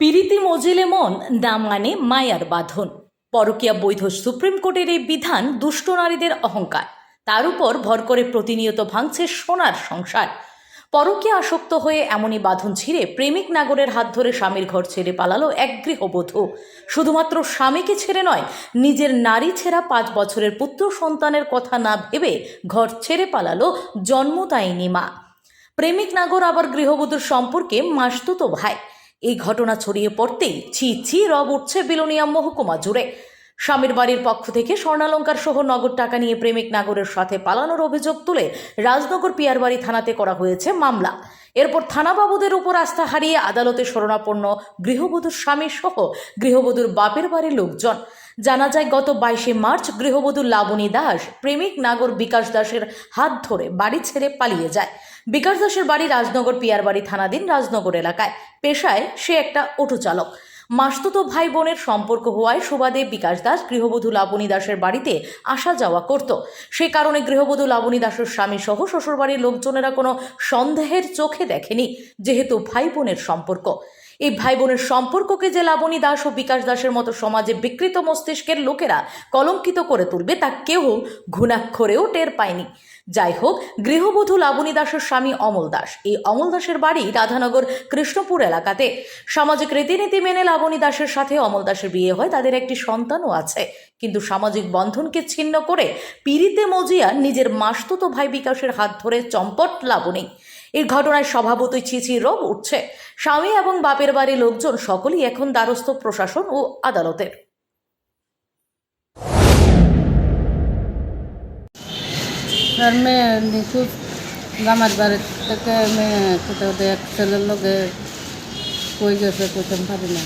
পিরিতি মজিলে মন না মানে মায়ার বাঁধন। পরকীয়া বৈধ সুপ্রিম কোর্টের এই বিধান দুষ্ট নারীদের অহংকার। তার উপর ভর করে প্রতিনিয়ত ভাঙছে সোনার সংসার। পরকীয়া আসক্ত হয়ে এমনই বাঁধন ছিঁড়ে প্রেমিক নাগরের হাত ধরে স্বামীর ঘর ছেড়ে পালালো এক গৃহবধূ। শুধুমাত্র স্বামীকে ছেড়ে নয়, নিজের নারী ছেঁড়া পাঁচ বছরের পুত্র সন্তানের কথা না ভেবে ঘর ছেড়ে পালালো জন্মদায়িনী মা। প্রেমিক নাগর আবার গৃহবধূর সম্পর্কে মাসতুতো ভাই। এই ঘটনা ছড়িয়ে পড়তেই ছি ছি রব উঠছে বিলোনিয়া মহকুমা জুড়ে। স্বামীর বাড়ির পক্ষ থেকে স্বর্ণালঙ্কার সহ নগদ টাকা নিয়ে প্রেমিক নাগরের সাথে পালানোর অভিযোগ তুলে রাজনগর পিয়ারবাড়ি থানাতে করা হয়েছে মামলা। এরপর থানাবাবুদের উপর আস্থা হারিয়ে আদালতে শরণাপন্ন গৃহবধূর স্বামী সহ গৃহবধূর বাপের বাড়ির লোকজন। জানা যায়, গত বাইশে মার্চ গৃহবধূ লাবণী দাস, প্রেমিক নাগর বিকাশ দাসের হাত ধরে বাড়ি ছেড়ে পালিয়ে যায়। বিকাশ দাসের বাড়ি রাজনগর পিয়ারবাড়ি থানাধীন রাজনগর এলাকায়। পেশায় সে একটা অটো চালক মাসতুতো ভাই বোনের সম্পর্ক হওয়ায় সুবাদে বিকাশ দাস, গৃহবধূ লাবণী দাসের বাড়িতে আসা যাওয়া করত। সে কারণে গৃহবধূ লাবণী দাসের স্বামী সহ শ্বশুরবাড়ির লোকজনেরা কোনো সন্দেহের চোখে দেখেনি, যেহেতু ভাই বোনের সম্পর্ক। এই ভাই বোনের সম্পর্ককে যে লাবণী দাস ও বিকাশ দাসের মতো সমাজে বিকৃত মস্তিষ্কের লোকেরা কলঙ্কিত করে তুলবে, তা কেউ ঘুণাক্ষরেও টের পায়নি। যাই হোক, গৃহবধূ লাবণী দাসের স্বামী অমল দাস। এই অমল দাসের বাড়ি রাধানগর কৃষ্ণপুর এলাকাতে। সামাজিক রীতিনীতি মেনে লাবণী দাসের সাথে অমল দাসের বিয়ে হয়, তাদের একটি সন্তানও আছে। কিন্তু সামাজিক বন্ধনকে ছিন্ন করে পিড়িতে মজিয়া নিজের মাসতুতো ভাই বিকাশের হাত ধরে চম্পট লাবণী। এই ঘটনায় স্বভাবতই ছিছি রব উঠছে। স্বামী এবং বাপের বাড়ির লোকজন সকলেই এখন দ্বারস্থ প্রশাসন ও আদালতের। আর মেয়ে নিখুঁজ জামার বাড়ির থেকে মেয়ে কোথাও এক ছেলের লোকে কই গেছে কোথাও পারি না।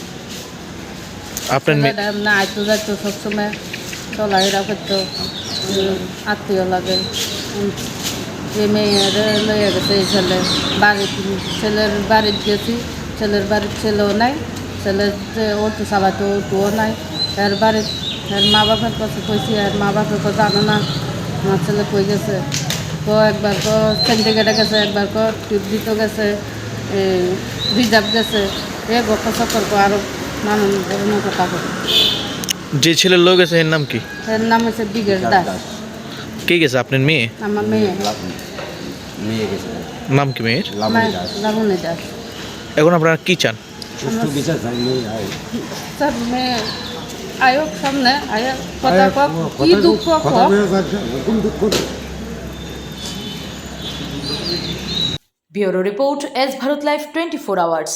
আপনার না আইতো যাইতো সবসময় চলাফেরা করতো আত্মীয় লাগে। যে মেয়ের লইয়া গেছে এই ছেলে বাড়ি ছেলের বাড়িতে গেছি ছেলের বাড়ির ছেলেও নাই ছেলের যে ওটু সাবাতো ওটুও নাই। এর বাড়ির এর মা বাপের কাছে কইছি আর মা বাপের কথা জানো না? আমার ছেলে কই গেছে? তো একবার তো সিন্ডিকেটে গেছে একবার তো টিপ দিতে গেছে রিজার্ভ গেছে। এ গপ সতর্ক আরও নানান ধরনের কথা বলে যে ছেলের লোক আছে এর নাম কি? এর নাম হচ্ছে বিগের দাস। কে গেছে? আপনার মেয়ে? আমার মেয়ে। নিয়ে গেছে নাম কি মেয়ের? লাবণী দাস। এখন আপনারা কি চান? সুষ্ঠু বিচার চাই নেই আয় স্যার মেয়ে আয়োগ সামনে আয়োগ কথা কক কি দুঃখ কক কোন দুঃখ bureau report S Bharat life twenty four hours.